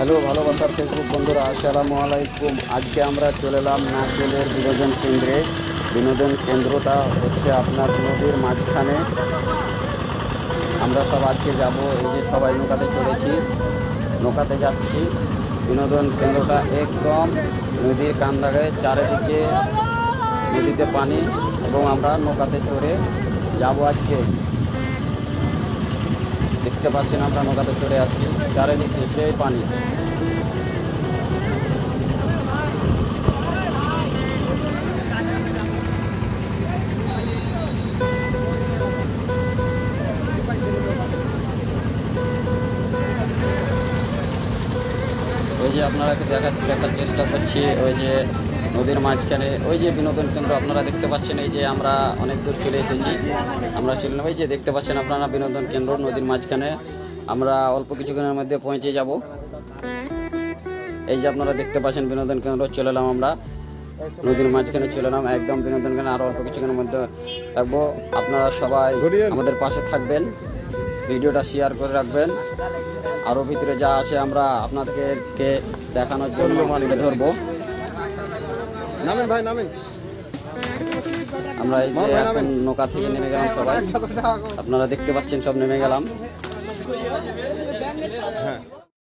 Hello, ভালোবাসার Facebook বন্ধুরা, আসসালামু আলাইকুম। আজকে আমরা চলে এলাম নাচলের বিনোদন কেন্দ্রে। বিনোদন কেন্দ্রটা হচ্ছে আপনার নদীর মাঝখানে। আমরা সব আজকে যাব, এই যে সবাই নৌকাতে চড়েছি, নৌকাতে যাচ্ছি। বিনোদন কেন্দ্রটা একদম নদীর কান্দারে, চারিদিকে নদীতে পানি এবং আমরা নৌকাতে চড়ে যাব আজকে। দেখতে পাচ্ছেন আমরা নৌকাতে চড়ে আছি। চারিদিকে সেই পানি। ওই যে আপনারা দেখা দেখার চেষ্টা করছি, ওই যে নদীর মাঝখানে, ওই যে বিনোদন কেন্দ্র আপনারা দেখতে পাচ্ছেন, এই যে আমরা অনেক দূর চলে এসেছি। আমরা চলে ওই যে দেখতে পাচ্ছেন আপনারা বিনোদন কেন্দ্র নদীর মাঝখানে। আমরা অল্প কিছুক্ষণের মধ্যে পৌঁছে যাব। এই যে আপনারা দেখতে পাচ্ছেন বিনোদন কেন্দ্র, চলে এলাম আমরা। নদীর মাঝখানে চলে এলাম, একদম বিনোদন কেন্দ্র আরও অল্প কিছুক্ষণের মধ্যে থাকব। আপনারা সবাই আমাদের পাশে থাকবেন, ভিডিওটা শেয়ার করে রাখবেন। আরও ভিতরে যা আছে আমরা আপনাদেরকে দেখানোর জন্য তুলে ধরবো। নামেন ভাই নামেন। আমরা এই যে এখন নৌকা থেকে নেমে গেলাম সবাই। আপনারা দেখতে পাচ্ছেন সব নেমে গেলাম। হ্যাঁ।